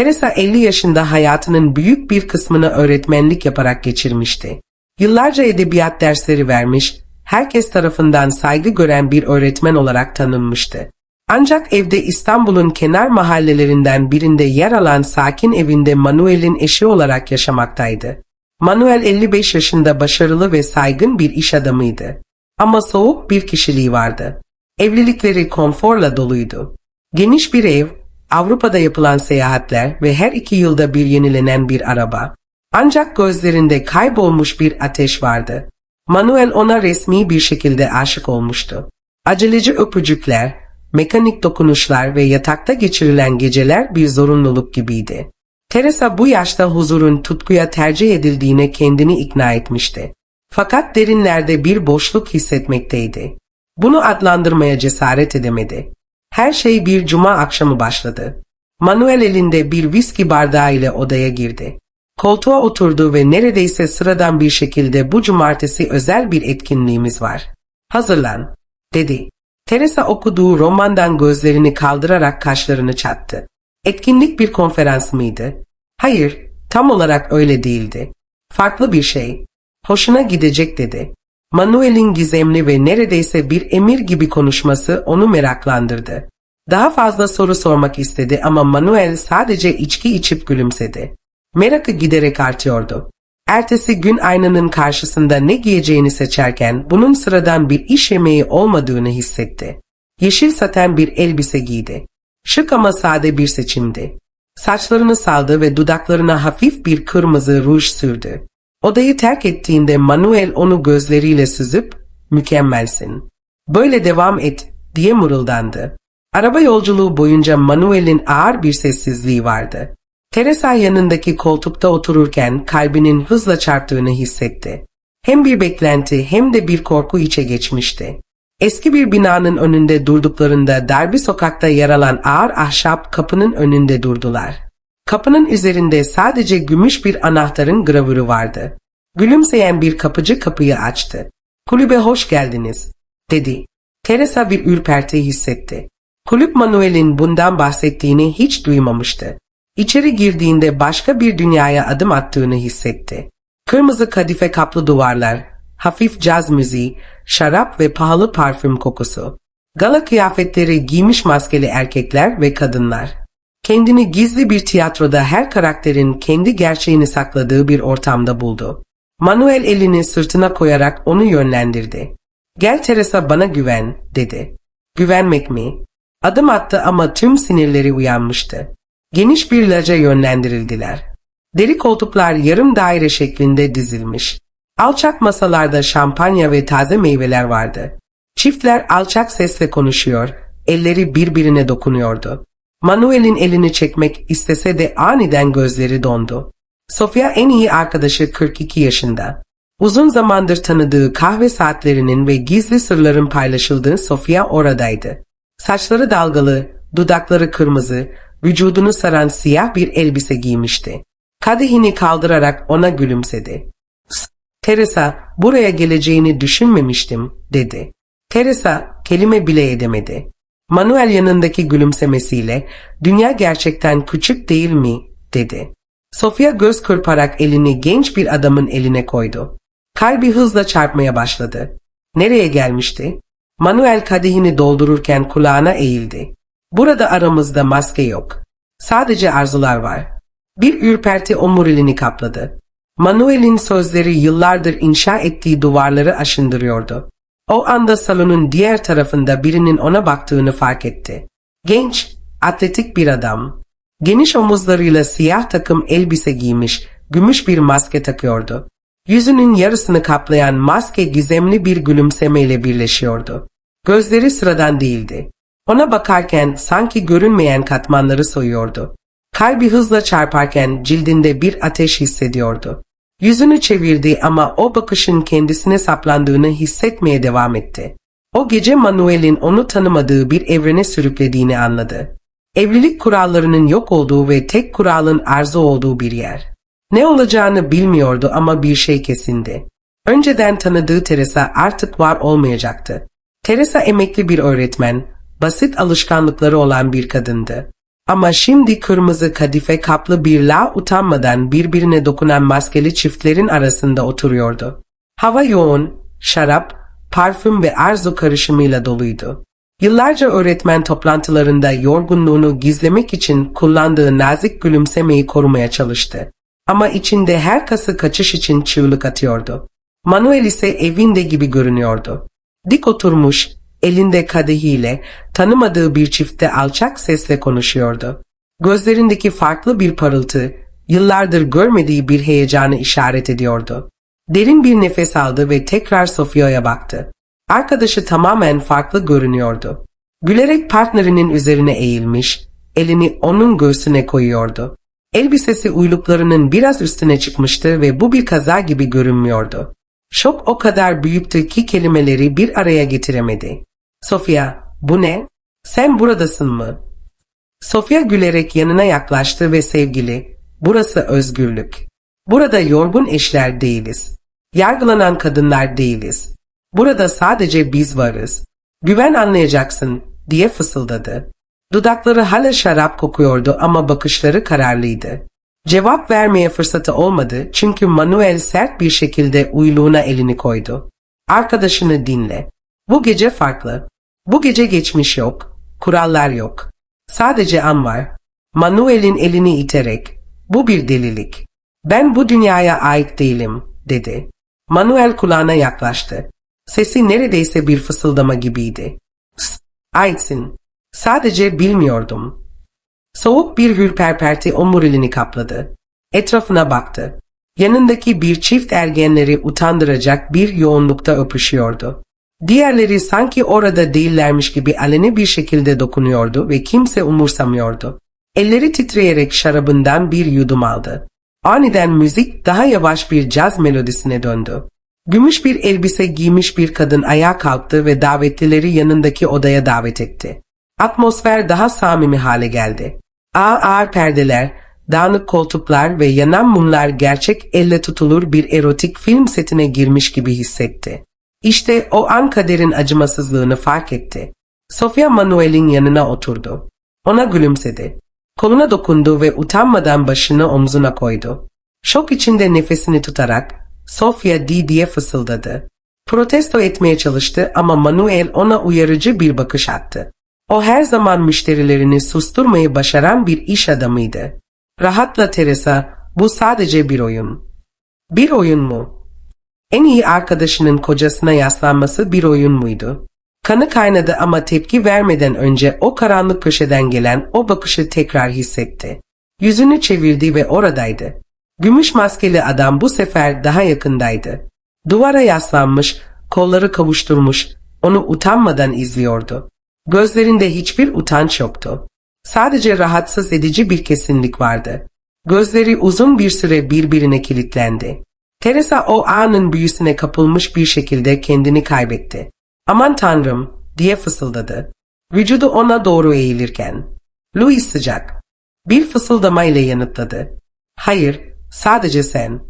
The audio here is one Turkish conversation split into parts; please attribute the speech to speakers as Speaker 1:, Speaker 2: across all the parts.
Speaker 1: Teresa 50 yaşında hayatının büyük bir kısmını öğretmenlik yaparak geçirmişti. Yıllarca edebiyat dersleri vermiş, herkes tarafından saygı gören bir öğretmen olarak tanınmıştı. Ancak evde İstanbul'un kenar mahallelerinden birinde yer alan sakin evinde Manuel'in eşi olarak yaşamaktaydı. Manuel 55 yaşında başarılı ve saygın bir iş adamıydı. Ama soğuk bir kişiliği vardı. Evlilikleri konforla doluydu. Geniş bir ev, Avrupa'da yapılan seyahatler ve her iki yılda bir yenilenen bir araba. Ancak gözlerinde kaybolmuş bir ateş vardı. Manuel ona resmi bir şekilde aşık olmuştu. Aceleci öpücükler, mekanik dokunuşlar ve yatakta geçirilen geceler bir zorunluluk gibiydi. Teresa bu yaşta huzurun tutkuya tercih edildiğine kendini ikna etmişti. Fakat derinlerde bir boşluk hissetmekteydi. Bunu adlandırmaya cesaret edemedi. Her şey bir cuma akşamı başladı. Manuel elinde bir viski bardağı ile odaya girdi. Koltuğa oturdu ve neredeyse sıradan bir şekilde bu cumartesi özel bir etkinliğimiz var. Hazırlan, dedi. Teresa okuduğu romandan gözlerini kaldırarak kaşlarını çattı. Etkinlik bir konferans mıydı? Hayır, tam olarak öyle değildi. Farklı bir şey. Hoşuna gidecek dedi. Manuel'in gizemli ve neredeyse bir emir gibi konuşması onu meraklandırdı. Daha fazla soru sormak istedi ama Manuel sadece içki içip gülümsedi. Merakı giderek artıyordu. Ertesi gün aynanın karşısında ne giyeceğini seçerken bunun sıradan bir iş yemeği olmadığını hissetti. Yeşil saten bir elbise giydi. Şık ama sade bir seçimdi. Saçlarını saldı ve dudaklarına hafif bir kırmızı ruj sürdü. Odayı terk ettiğinde Manuel onu gözleriyle süzüp mükemmelsin. Böyle devam et diye mırıldandı. Araba yolculuğu boyunca Manuel'in ağır bir sessizliği vardı. Teresa yanındaki koltukta otururken kalbinin hızla çarptığını hissetti. Hem bir beklenti hem de bir korku içe geçmişti. Eski bir binanın önünde durduklarında dar bir sokakta yer alan ağır ahşap kapının önünde durdular. Kapının üzerinde sadece gümüş bir anahtarın gravürü vardı. Gülümseyen bir kapıcı kapıyı açtı. Kulübe hoş geldiniz, dedi. Teresa bir ürperti hissetti. Kulüp Manuel'in bundan bahsettiğini hiç duymamıştı. İçeri girdiğinde başka bir dünyaya adım attığını hissetti. Kırmızı kadife kaplı duvarlar, hafif caz müziği, şarap ve pahalı parfüm kokusu. Gala kıyafetleri giymiş maskeli erkekler ve kadınlar. Kendini gizli bir tiyatroda her karakterin kendi gerçeğini sakladığı bir ortamda buldu. Manuel elini sırtına koyarak onu yönlendirdi. Gel Teresa bana güven, dedi. Güvenmek mi? Adım attı ama tüm sinirleri uyanmıştı. Geniş bir laca yönlendirildiler. Deri koltuklar yarım daire şeklinde dizilmiş. Alçak masalarda şampanya ve taze meyveler vardı. Çiftler alçak sesle konuşuyor, elleri birbirine dokunuyordu. Manuel'in elini çekmek istese de aniden gözleri dondu. Sofia en iyi arkadaşı 42 yaşında. Uzun zamandır tanıdığı kahve saatlerinin ve gizli sırların paylaşıldığı Sofia oradaydı. Saçları dalgalı, dudakları kırmızı, vücudunu saran siyah bir elbise giymişti. Kadehini kaldırarak ona gülümsedi. Teresa, buraya geleceğini düşünmemiştim, dedi. Teresa, kelime bile edemedi. Manuel yanındaki gülümsemesiyle, dünya gerçekten küçük değil mi, dedi. Sofia göz kırparak elini genç bir adamın eline koydu. Kalbi hızla çarpmaya başladı. Nereye gelmişti? Manuel kadehini doldururken kulağına eğildi. Burada aramızda maske yok. Sadece arzular var. Bir ürperti omuriliğini kapladı. Manuel'in sözleri yıllardır inşa ettiği duvarları aşındırıyordu. O anda salonun diğer tarafında birinin ona baktığını fark etti. Genç, atletik bir adam. Geniş omuzlarıyla siyah takım elbise giymiş, gümüş bir maske takıyordu. Yüzünün yarısını kaplayan maske gizemli bir gülümsemeyle birleşiyordu. Gözleri sıradan değildi. Ona bakarken sanki görünmeyen katmanları soyuyordu. Kalbi hızla çarparken cildinde bir ateş hissediyordu. Yüzünü çevirdi ama o bakışın kendisine saplandığını hissetmeye devam etti. O gece Manuel'in onu tanımadığı bir evrene sürüklediğini anladı. Evlilik kurallarının yok olduğu ve tek kuralın arzu olduğu bir yer. Ne olacağını bilmiyordu ama bir şey kesindi. Önceden tanıdığı Teresa artık var olmayacaktı. Teresa emekli bir öğretmen, basit alışkanlıkları olan bir kadındı. Ama şimdi kırmızı kadife kaplı bir la utanmadan birbirine dokunan maskeli çiftlerin arasında oturuyordu. Hava yoğun, şarap, parfüm ve arzu karışımıyla doluydu. Yıllarca öğretmen toplantılarında yorgunluğunu gizlemek için kullandığı nazik gülümsemeyi korumaya çalıştı. Ama içinde her kası kaçış için çığlık atıyordu. Manuel ise evinde gibi görünüyordu. Dik oturmuş, elinde kadehiyle tanımadığı bir çifte alçak sesle konuşuyordu. Gözlerindeki farklı bir parıltı, yıllardır görmediği bir heyecanı işaret ediyordu. Derin bir nefes aldı ve tekrar Sofia'ya baktı. Arkadaşı tamamen farklı görünüyordu. Gülerek partnerinin üzerine eğilmiş, elini onun göğsüne koyuyordu. Elbisesi uyluklarının biraz üstüne çıkmıştı ve bu bir kaza gibi görünmüyordu. Şok o kadar büyüktü ki kelimeleri bir araya getiremedi. Sofia, bu ne? Sen buradasın mı? Sofia gülerek yanına yaklaştı ve sevgili, burası özgürlük. Burada yorgun eşler değiliz. Yargılanan kadınlar değiliz. Burada sadece biz varız. Güven anlayacaksın, diye fısıldadı. Dudakları hala şarap kokuyordu ama bakışları kararlıydı. Cevap vermeye fırsatı olmadı çünkü Manuel sert bir şekilde uyluğuna elini koydu. Arkadaşını dinle. Bu gece farklı. Bu gece geçmiş yok. Kurallar yok. Sadece an var. Manuel'in elini iterek. Bu bir delilik. Ben bu dünyaya ait değilim, dedi. Manuel kulağına yaklaştı. Sesi neredeyse bir fısıldama gibiydi. Aitsin. Sadece bilmiyordum. Soğuk bir hürperperti omuriliğini kapladı. Etrafına baktı. Yanındaki bir çift ergenleri utandıracak bir yoğunlukta öpüşüyordu. Diğerleri sanki orada değillermiş gibi aleni bir şekilde dokunuyordu ve kimse umursamıyordu. Elleri titreyerek şarabından bir yudum aldı. Aniden müzik daha yavaş bir caz melodisine döndü. Gümüş bir elbise giymiş bir kadın ayağa kalktı ve davetlileri yanındaki odaya davet etti. Atmosfer daha samimi hale geldi. Ağır ağır perdeler, dağınık koltuklar ve yanan mumlar gerçek elle tutulur bir erotik film setine girmiş gibi hissetti. İşte o an kaderin acımasızlığını fark etti. Sofia Manuel'in yanına oturdu. Ona gülümsedi. Koluna dokundu ve utanmadan başını omzuna koydu. Şok içinde nefesini tutarak Sofia di diye fısıldadı. Protesto etmeye çalıştı ama Manuel ona uyarıcı bir bakış attı. O her zaman müşterilerini susturmayı başaran bir iş adamıydı. Rahatla Teresa, bu sadece bir oyun. Bir oyun mu? En iyi arkadaşının kocasına yaslanması bir oyun muydu? Kanı kaynadı ama tepki vermeden önce o karanlık köşeden gelen o bakışı tekrar hissetti. Yüzünü çevirdi ve oradaydı. Gümüş maskeli adam bu sefer daha yakındaydı. Duvara yaslanmış, kolları kavuşturmuş, onu utanmadan izliyordu. Gözlerinde hiçbir utanç yoktu. Sadece rahatsız edici bir kesinlik vardı. Gözleri uzun bir süre birbirine kilitlendi. Teresa o anın büyüsüne kapılmış bir şekilde kendini kaybetti. Aman tanrım diye fısıldadı. Vücudu ona doğru eğilirken. Louis sıcak. Bir fısıldamayla yanıtladı. Hayır, sadece sen.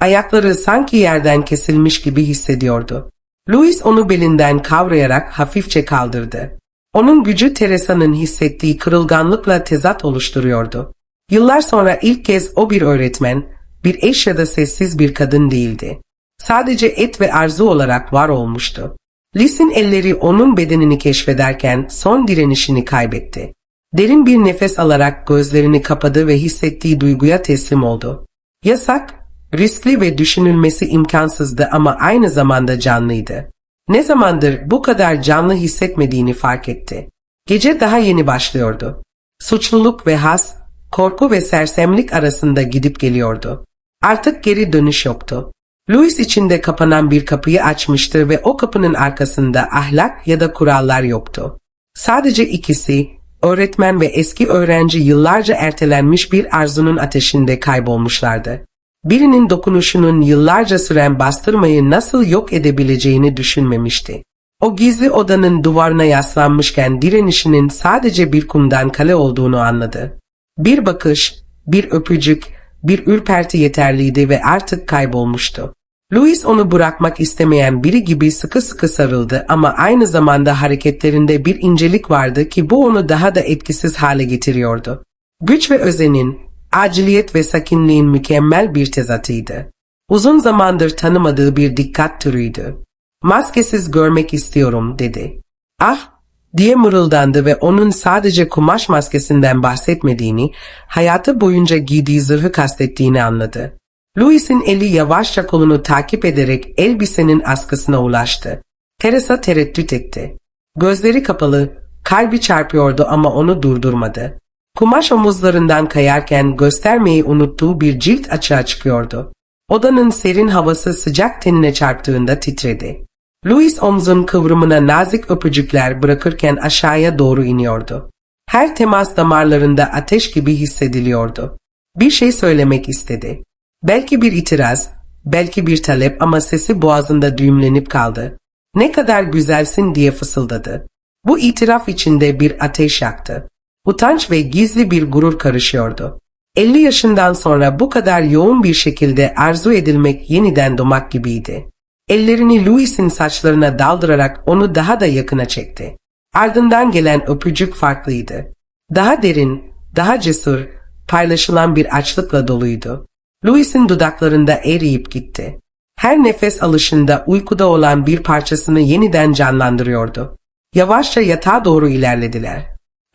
Speaker 1: Ayakları sanki yerden kesilmiş gibi hissediyordu. Louis onu belinden kavrayarak hafifçe kaldırdı. Onun gücü Teresa'nın hissettiği kırılganlıkla tezat oluşturuyordu. Yıllar sonra ilk kez o bir öğretmen, bir eş ya da sessiz bir kadın değildi. Sadece et ve arzu olarak var olmuştu. Lis'in elleri onun bedenini keşfederken son direnişini kaybetti. Derin bir nefes alarak gözlerini kapadı ve hissettiği duyguya teslim oldu. Yasak, riskli ve düşünülmesi imkansızdı ama aynı zamanda canlıydı. Ne zamandır bu kadar canlı hissetmediğini fark etti. Gece daha yeni başlıyordu. Suçluluk ve has, korku ve sersemlik arasında gidip geliyordu. Artık geri dönüş yoktu. Louis içinde kapanan bir kapıyı açmıştı ve o kapının arkasında ahlak ya da kurallar yoktu. Sadece ikisi, öğretmen ve eski öğrenci yıllarca ertelenmiş bir arzunun ateşinde kaybolmuşlardı. Birinin dokunuşunun yıllarca süren bastırmayı nasıl yok edebileceğini düşünmemişti. O gizli odanın duvarına yaslanmışken direnişinin sadece bir kumdan kale olduğunu anladı. Bir bakış, bir öpücük, bir ürperti yeterliydi ve artık kaybolmuştu. Louis onu bırakmak istemeyen biri gibi sıkı sıkı sarıldı ama aynı zamanda hareketlerinde bir incelik vardı ki bu onu daha da etkisiz hale getiriyordu. Güç ve özenin, aciliyet ve sakinliğin mükemmel bir tezatıydı. Uzun zamandır tanımadığı bir dikkat türüydü. Maskesiz görmek istiyorum dedi. Ah diye mırıldandı ve onun sadece kumaş maskesinden bahsetmediğini, hayatı boyunca giydiği zırhı kastettiğini anladı. Louis'in eli yavaşça kolunu takip ederek elbisenin askısına ulaştı. Teresa tereddüt etti. Gözleri kapalı, kalbi çarpıyordu ama onu durdurmadı. Kumaş omuzlarından kayarken göstermeyi unuttuğu bir cilt açığa çıkıyordu. Odanın serin havası sıcak tenine çarptığında titredi. Louis omzun kıvrımına nazik öpücükler bırakırken aşağıya doğru iniyordu. Her temas damarlarında ateş gibi hissediliyordu. Bir şey söylemek istedi. Belki bir itiraz, belki bir talep ama sesi boğazında düğümlenip kaldı. Ne kadar güzelsin diye fısıldadı. Bu itiraf içinde bir ateş yaktı. Utanç ve gizli bir gurur karışıyordu. 50 yaşından sonra bu kadar yoğun bir şekilde arzu edilmek yeniden doğmak gibiydi. Ellerini Louis'in saçlarına daldırarak onu daha da yakına çekti. Ardından gelen öpücük farklıydı. Daha derin, daha cesur, paylaşılan bir açlıkla doluydu. Louis'in dudaklarında eriyip gitti. Her nefes alışında uykuda olan bir parçasını yeniden canlandırıyordu. Yavaşça yatağa doğru ilerlediler.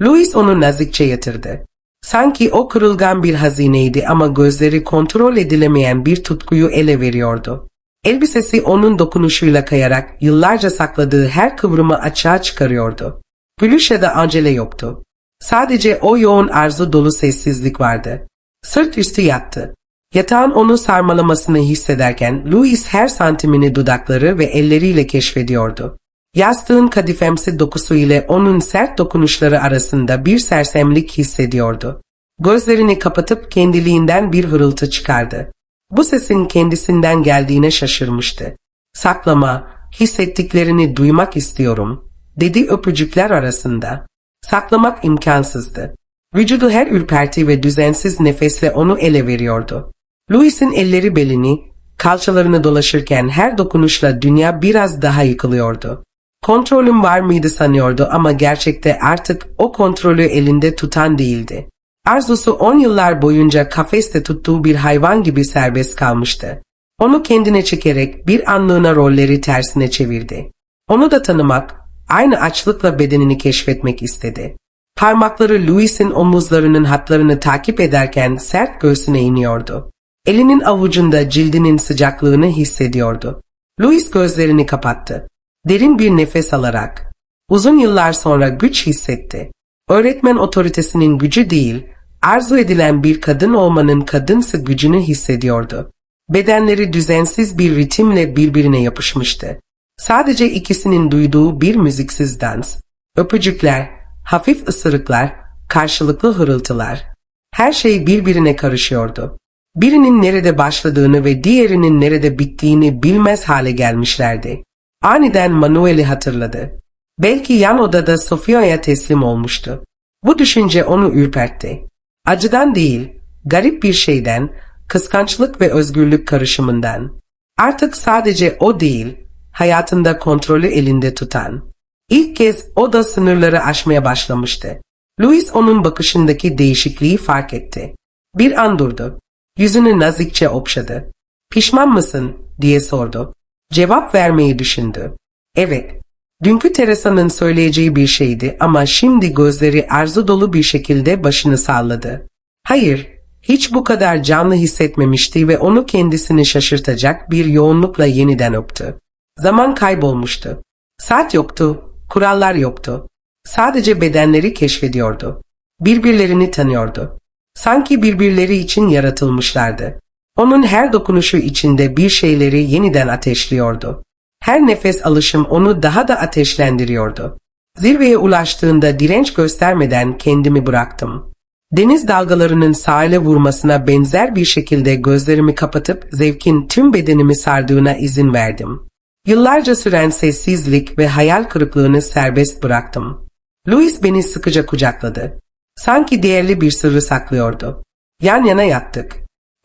Speaker 1: Louis onu nazikçe yatırdı. Sanki o kırılgan bir hazineydi ama gözleri kontrol edilemeyen bir tutkuyu ele veriyordu. Elbisesi onun dokunuşuyla kayarak yıllarca sakladığı her kıvrımı açığa çıkarıyordu. Gülüş ya da acele yoktu. Sadece o yoğun arzu dolu sessizlik vardı. Sırt üstü yattı. Yatağın onu sarmalamasını hissederken Louis her santimini dudakları ve elleriyle keşfediyordu. Yastığın kadifemsi dokusu ile onun sert dokunuşları arasında bir sersemlik hissediyordu. Gözlerini kapatıp kendiliğinden bir hırıltı çıkardı. Bu sesin kendisinden geldiğine şaşırmıştı. Saklama, hissettiklerini duymak istiyorum, dedi öpücükler arasında. Saklamak imkansızdı. Vücudu her ürperti ve düzensiz nefesle onu ele veriyordu. Louis'in elleri belini, kalçalarını dolaşırken her dokunuşla dünya biraz daha yıkılıyordu. Kontrolüm var mıydı sanıyordu ama gerçekte artık o kontrolü elinde tutan değildi. Arzusu on yıllar boyunca kafeste tuttuğu bir hayvan gibi serbest kalmıştı. Onu kendine çekerek bir anlığına rolleri tersine çevirdi. Onu da tanımak, aynı açlıkla bedenini keşfetmek istedi. Parmakları Louis'in omuzlarının hatlarını takip ederken sert göğsüne iniyordu. Elinin avucunda cildinin sıcaklığını hissediyordu. Louis gözlerini kapattı. Derin bir nefes alarak. Uzun yıllar sonra güç hissetti. Öğretmen otoritesinin gücü değil, arzu edilen bir kadın olmanın kadınsı gücünü hissediyordu. Bedenleri düzensiz bir ritimle birbirine yapışmıştı. Sadece ikisinin duyduğu bir müziksiz dans. Öpücükler, hafif ısırıklar, karşılıklı hırıltılar. Her şey birbirine karışıyordu. Birinin nerede başladığını ve diğerinin nerede bittiğini bilmez hale gelmişlerdi. Aniden Manuel'i hatırladı. Belki yan odada Sofia'ya teslim olmuştu. Bu düşünce onu ürpertti. Acıdan değil, garip bir şeyden, kıskançlık ve özgürlük karışımından. Artık sadece o değil, hayatında kontrolü elinde tutan. İlk kez o da sınırları aşmaya başlamıştı. Louis onun bakışındaki değişikliği fark etti. Bir an durdu. Yüzünü nazikçe okşadı. Pişman mısın diye sordu. Cevap vermeyi düşündü. Evet, dünkü Teresa'nın söyleyeceği bir şeydi ama şimdi gözleri arzu dolu bir şekilde başını salladı. Hayır, hiç bu kadar canlı hissetmemişti ve onu kendisini şaşırtacak bir yoğunlukla yeniden öptü. Zaman kaybolmuştu. Saat yoktu, kurallar yoktu. Sadece bedenleri keşfediyordu. Birbirlerini tanıyordu. Sanki birbirleri için yaratılmışlardı. Onun her dokunuşu içinde bir şeyleri yeniden ateşliyordu. Her nefes alışım onu daha da ateşlendiriyordu. Zirveye ulaştığında direnç göstermeden kendimi bıraktım. Deniz dalgalarının sahile vurmasına benzer bir şekilde gözlerimi kapatıp zevkin tüm bedenimi sardığına izin verdim. Yıllarca süren sessizlik ve hayal kırıklığını serbest bıraktım. Louis beni sıkıca kucakladı. Sanki değerli bir sırrı saklıyordu. Yan yana yattık.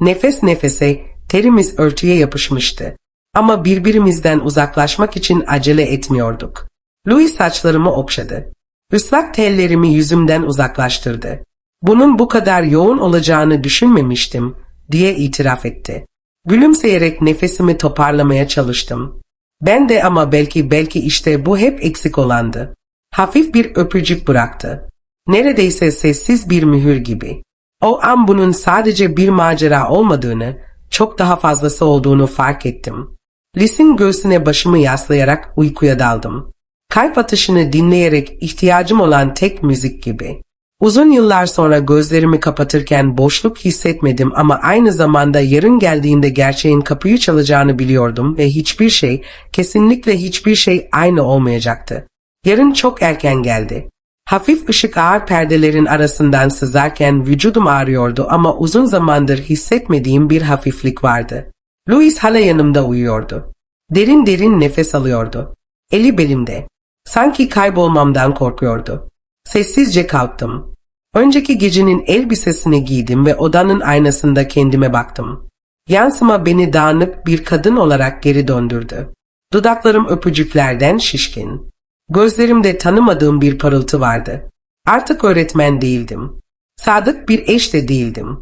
Speaker 1: Nefes nefese terimiz örtüye yapışmıştı. Ama birbirimizden uzaklaşmak için acele etmiyorduk. Louis saçlarımı okşadı. Islak tellerimi yüzümden uzaklaştırdı. Bunun bu kadar yoğun olacağını düşünmemiştim, diye itiraf etti. Gülümseyerek nefesimi toparlamaya çalıştım. Ben de ama belki belki işte bu hep eksik olandı. Hafif bir öpücük bıraktı. Neredeyse sessiz bir mühür gibi. O an bunun sadece bir macera olmadığını, çok daha fazlası olduğunu fark ettim. Lis'in göğsüne başımı yaslayarak uykuya daldım. Kalp atışını dinleyerek ihtiyacım olan tek müzik gibi. Uzun yıllar sonra gözlerimi kapatırken boşluk hissetmedim ama aynı zamanda yarın geldiğinde gerçeğin kapıyı çalacağını biliyordum ve hiçbir şey, kesinlikle hiçbir şey aynı olmayacaktı. Yarın çok erken geldi. Hafif ışık ağır perdelerin arasından sızarken vücudum ağrıyordu ama uzun zamandır hissetmediğim bir hafiflik vardı. Louis hala yanımda uyuyordu. Derin derin nefes alıyordu. Eli belimde. Sanki kaybolmamdan korkuyordu. Sessizce kalktım. Önceki gecenin elbisesini giydim ve odanın aynasında kendime baktım. Yansıma beni dağınık bir kadın olarak geri döndürdü. Dudaklarım öpücüklerden şişkin. Gözlerimde tanımadığım bir parıltı vardı. Artık öğretmen değildim. Sadık bir eş de değildim.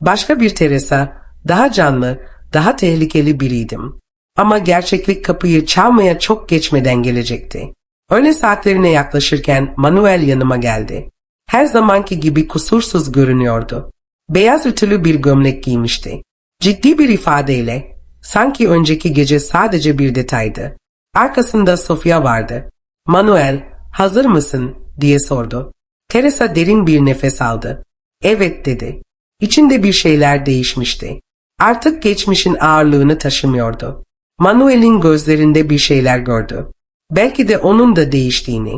Speaker 1: Başka bir Teresa, daha canlı, daha tehlikeli biriydim. Ama gerçeklik kapıyı çalmaya çok geçmeden gelecekti. Öğle saatlerine yaklaşırken Manuel yanıma geldi. Her zamanki gibi kusursuz görünüyordu. Beyaz ütülü bir gömlek giymişti. Ciddi bir ifadeyle, sanki önceki gece sadece bir detaydı. Arkasında Sofia vardı. Manuel, hazır mısın? diye sordu. Teresa derin bir nefes aldı. Evet dedi. İçinde bir şeyler değişmişti. Artık geçmişin ağırlığını taşımıyordu. Manuel'in gözlerinde bir şeyler gördü. Belki de onun da değiştiğini.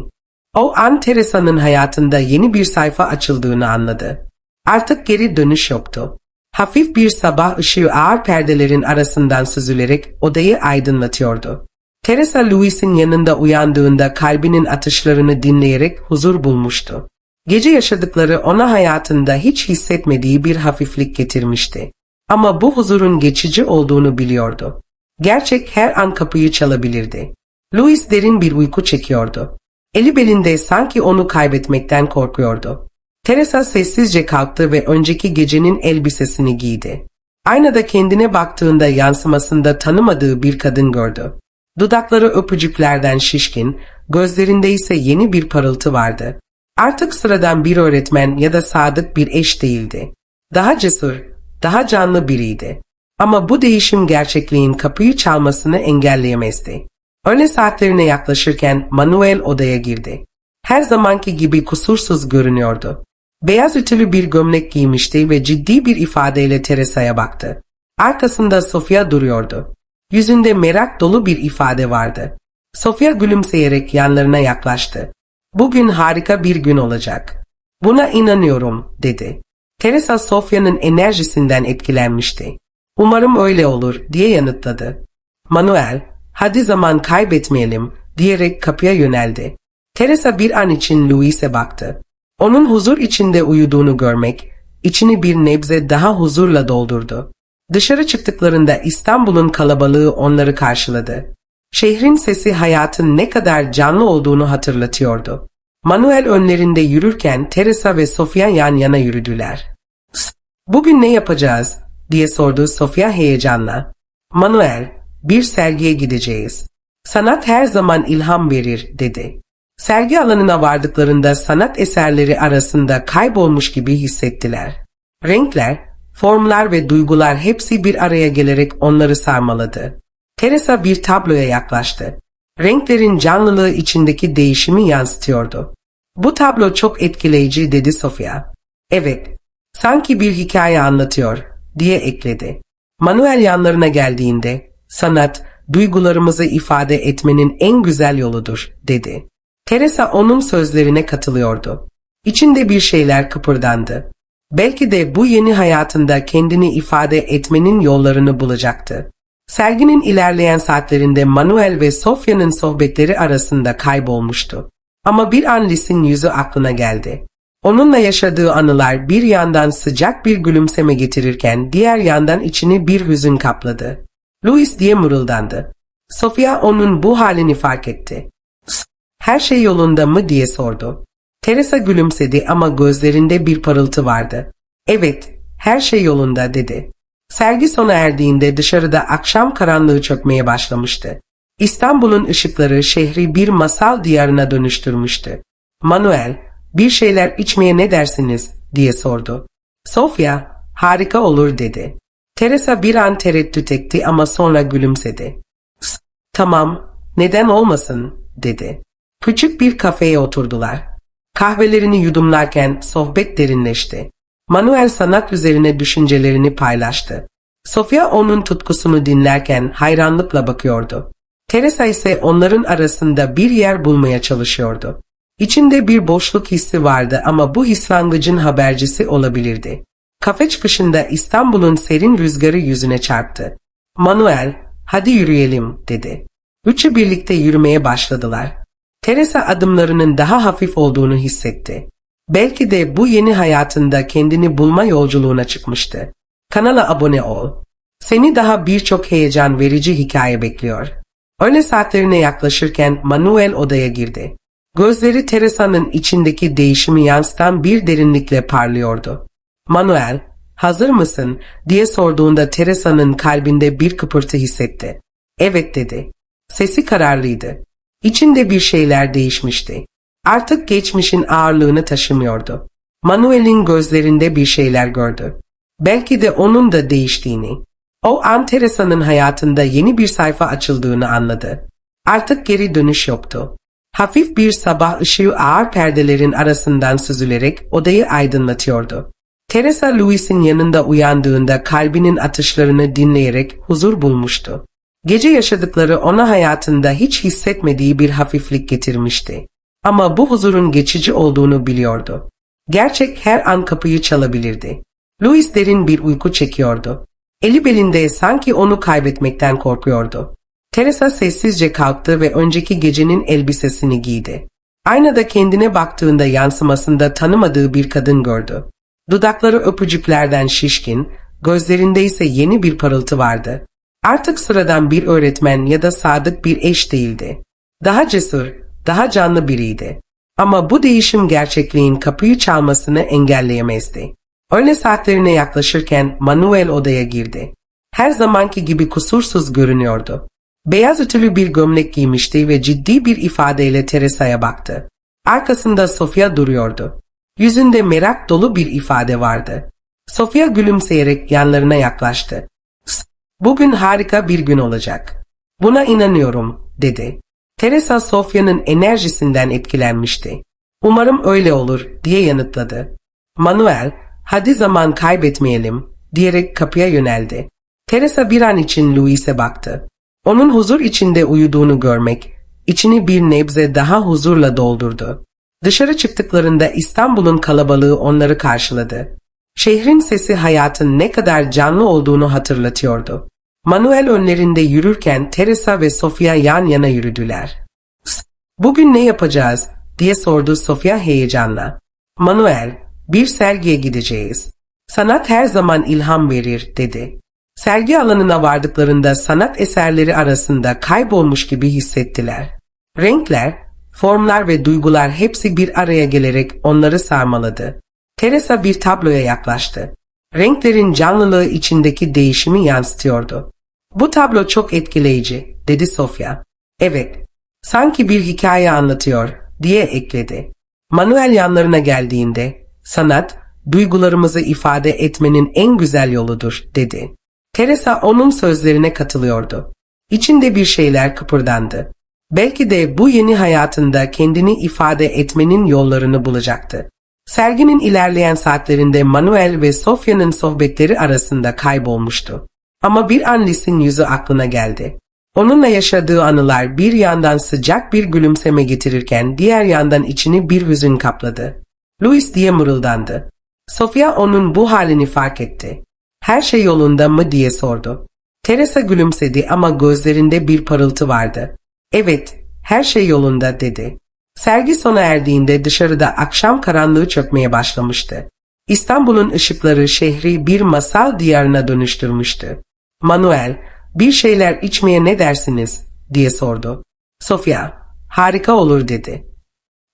Speaker 1: O an Teresa'nın hayatında yeni bir sayfa açıldığını anladı. Artık geri dönüş yoktu. Hafif bir sabah ışığı ağır perdelerin arasından süzülerek odayı aydınlatıyordu. Teresa Louis'in yanında uyandığında kalbinin atışlarını dinleyerek huzur bulmuştu. Gece yaşadıkları ona hayatında hiç hissetmediği bir hafiflik getirmişti. Ama bu huzurun geçici olduğunu biliyordu. Gerçek her an kapıyı çalabilirdi. Louis derin bir uyku çekiyordu. Eli belinde sanki onu kaybetmekten korkuyordu. Teresa sessizce kalktı ve önceki gecenin elbisesini giydi. Aynada kendine baktığında yansımasında tanımadığı bir kadın gördü. Dudakları öpücüklerden şişkin, gözlerinde ise yeni bir parıltı vardı. Artık sıradan bir öğretmen ya da sadık bir eş değildi. Daha cesur, daha canlı biriydi. Ama bu değişim gerçekliğin kapıyı çalmasını engelleyemezdi. Öğle saatlerine yaklaşırken Manuel odaya girdi. Her zamanki gibi kusursuz görünüyordu. Beyaz ütülü bir gömlek giymişti ve ciddi bir ifadeyle Teresa'ya baktı. Arkasında Sofia duruyordu. Yüzünde merak dolu bir ifade vardı. Sofia gülümseyerek yanlarına yaklaştı. Bugün harika bir gün olacak. Buna inanıyorum, dedi. Teresa Sofia'nın enerjisinden etkilenmişti. Umarım öyle olur, diye yanıtladı. Manuel, hadi zaman kaybetmeyelim, diyerek kapıya yöneldi. Teresa bir an için Louis'e baktı. Onun huzur içinde uyuduğunu görmek, içini bir nebze daha huzurla doldurdu. Dışarı çıktıklarında İstanbul'un kalabalığı onları karşıladı. Şehrin sesi hayatın ne kadar canlı olduğunu hatırlatıyordu. Manuel önlerinde yürürken Teresa ve Sofia yan yana yürüdüler. "Psst, Bugün ne yapacağız? diye sordu Sofia heyecanla. Manuel, bir sergiye gideceğiz. Sanat her zaman ilham verir, dedi. Sergi alanına vardıklarında sanat eserleri arasında kaybolmuş gibi hissettiler. Renkler, formlar ve duygular hepsi bir araya gelerek onları sarmaladı. Teresa bir tabloya yaklaştı. Renklerin canlılığı içindeki değişimi yansıtıyordu. Bu tablo çok etkileyici dedi Sofia. Evet, sanki bir hikaye anlatıyor diye ekledi. Manuel yanlarına geldiğinde sanat duygularımızı ifade etmenin en güzel yoludur dedi. Teresa onun sözlerine katılıyordu. İçinde bir şeyler kıpırdandı. Belki de bu yeni hayatında kendini ifade etmenin yollarını bulacaktı. Serginin ilerleyen saatlerinde Manuel ve Sofya'nın sohbetleri arasında kaybolmuştu. Ama bir an Lis'in yüzü aklına geldi. Onunla yaşadığı anılar bir yandan sıcak bir gülümseme getirirken diğer yandan içini bir hüzün kapladı. Louis diye mırıldandı. Sofia onun bu halini fark etti. "S- Her şey yolunda mı diye sordu. Teresa gülümsedi ama gözlerinde bir parıltı vardı. Evet, her şey yolunda dedi. Sergi sona erdiğinde dışarıda akşam karanlığı çökmeye başlamıştı. İstanbul'un ışıkları şehri bir masal diyarına dönüştürmüştü. Manuel, bir şeyler içmeye ne dersiniz diye sordu. Sofia, harika olur dedi. Teresa bir an tereddüt etti ama sonra gülümsedi. "S- Tamam, neden olmasın dedi. Küçük bir kafeye oturdular. Kahvelerini yudumlarken sohbet derinleşti. Manuel sanat üzerine düşüncelerini paylaştı. Sofia onun tutkusunu dinlerken hayranlıkla bakıyordu. Teresa ise onların arasında bir yer bulmaya çalışıyordu. İçinde bir boşluk hissi vardı ama bu hislangıcın habercisi olabilirdi. Kafe çıkışında İstanbul'un serin rüzgarı yüzüne çarptı. Manuel, hadi yürüyelim dedi. Üçü birlikte yürümeye başladılar. Teresa adımlarının daha hafif olduğunu hissetti. Belki de bu yeni hayatında kendini bulma yolculuğuna çıkmıştı. Kanala abone ol. Seni daha birçok heyecan verici hikaye bekliyor. Öğle saatlerine yaklaşırken Manuel odaya girdi. Gözleri Teresa'nın içindeki değişimi yansıtan bir derinlikle parlıyordu. Manuel, hazır mısın diye sorduğunda Teresa'nın kalbinde bir kıpırtı hissetti. Evet dedi. Sesi kararlıydı. İçinde bir şeyler değişmişti. Artık geçmişin ağırlığını taşımıyordu. Manuel'in gözlerinde bir şeyler gördü. Belki de onun da değiştiğini. O an Teresa'nın hayatında yeni bir sayfa açıldığını anladı. Artık geri dönüş yoktu. Hafif bir sabah ışığı ağır perdelerin arasından süzülerek odayı aydınlatıyordu. Teresa Louis'in yanında uyandığında kalbinin atışlarını dinleyerek huzur bulmuştu. Gece yaşadıkları ona hayatında hiç hissetmediği bir hafiflik getirmişti. Ama bu huzurun geçici olduğunu biliyordu. Gerçek her an kapıyı çalabilirdi. Louis derin bir uyku çekiyordu. Eli belinde sanki onu kaybetmekten korkuyordu. Teresa sessizce kalktı ve önceki gecenin elbisesini giydi. Aynada kendine baktığında yansımasında tanımadığı bir kadın gördü. Dudakları öpücüklerden şişkin, gözlerinde ise yeni bir parıltı vardı. Artık sıradan bir öğretmen ya da sadık bir eş değildi. Daha cesur, daha canlı biriydi. Ama bu değişim gerçekliğin kapıyı çalmasını engelleyemezdi. Öğle saatlerine yaklaşırken Manuel odaya girdi. Her zamanki gibi kusursuz görünüyordu. Beyaz ütülü bir gömlek giymişti ve ciddi bir ifadeyle Teresa'ya baktı. Arkasında Sofia duruyordu. Yüzünde merak dolu bir ifade vardı. Sofia gülümseyerek yanlarına yaklaştı. "S- Bugün harika bir gün olacak. Buna inanıyorum, dedi. Teresa Sofia'nın enerjisinden etkilenmişti. Umarım öyle olur, diye yanıtladı. Manuel, hadi zaman kaybetmeyelim, diyerek kapıya yöneldi. Teresa bir an için Louis'e baktı. Onun huzur içinde uyuduğunu görmek, içini bir nebze daha huzurla doldurdu. Dışarı çıktıklarında İstanbul'un kalabalığı onları karşıladı. Şehrin sesi hayatın ne kadar canlı olduğunu hatırlatıyordu. Manuel önlerinde yürürken Teresa ve Sofia yan yana yürüdüler. "S- Bugün ne yapacağız? diye sordu Sofia heyecanla. Manuel, bir sergiye gideceğiz. Sanat her zaman ilham verir, dedi. Sergi alanına vardıklarında sanat eserleri arasında kaybolmuş gibi hissettiler. Renkler, formlar ve duygular hepsi bir araya gelerek onları sarmaladı. Teresa bir tabloya yaklaştı. Renklerin canlılığı içindeki değişimi yansıtıyordu. Bu tablo çok etkileyici, dedi Sofia. Evet, sanki bir hikaye anlatıyor, diye ekledi. Manuel yanlarına geldiğinde, sanat, duygularımızı ifade etmenin en güzel yoludur, dedi. Teresa onun sözlerine katılıyordu. İçinde bir şeyler kıpırdandı. Belki de bu yeni hayatında kendini ifade etmenin yollarını bulacaktı. Serginin ilerleyen saatlerinde Manuel ve Sofya'nın sohbetleri arasında kaybolmuştu. Ama bir an Lis'in yüzü aklına geldi. Onunla yaşadığı anılar bir yandan sıcak bir gülümseme getirirken diğer yandan içini bir hüzün kapladı. Louis diye mırıldandı. Sofia onun bu halini fark etti. Her şey yolunda mı diye sordu. Teresa gülümsedi ama gözlerinde bir parıltı vardı. Evet, her şey yolunda dedi. Sergi sona erdiğinde dışarıda akşam karanlığı çökmeye başlamıştı. İstanbul'un ışıkları şehri bir masal diyarına dönüştürmüştü. Manuel, Bir şeyler içmeye ne dersiniz diye sordu. Sofia, harika olur dedi.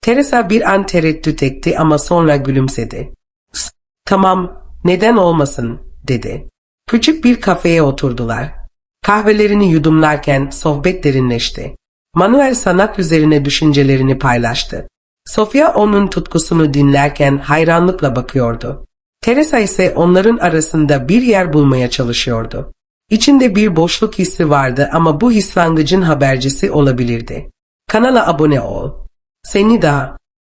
Speaker 1: Teresa bir an tereddüt etti ama sonra gülümsedi. "S- Tamam, neden olmasın dedi. Küçük bir kafeye oturdular. Kahvelerini yudumlarken sohbet derinleşti. Manuel sanat üzerine düşüncelerini paylaştı. Sofia onun tutkusunu dinlerken hayranlıkla bakıyordu. Teresa ise onların arasında bir yer bulmaya çalışıyordu. İçinde bir boşluk hissi vardı ama bu his langıcın habercisi olabilirdi. Kanala abone ol. Seni daha